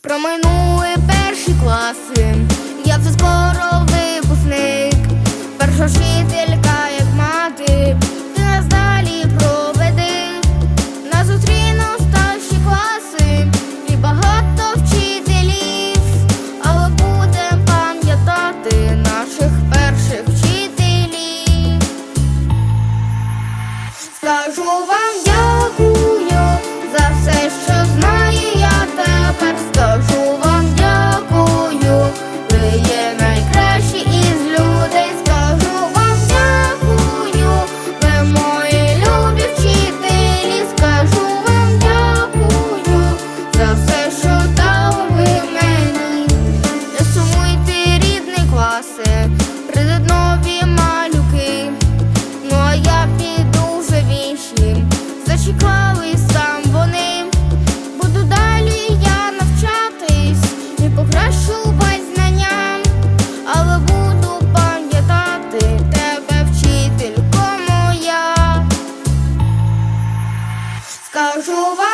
Проминули перші класи, я вже скоро випускник, перша вчителька, як мати, ти нас далі проведи, нас зустрінуть старші класи. І багато вчителів, але будем пам'ятати наших перших вчителів. Скажу вам зачекались сам вони. Буду далі я навчатись і покращувати знання, але буду пам'ятати тебе, вчителько моя. Скажу вам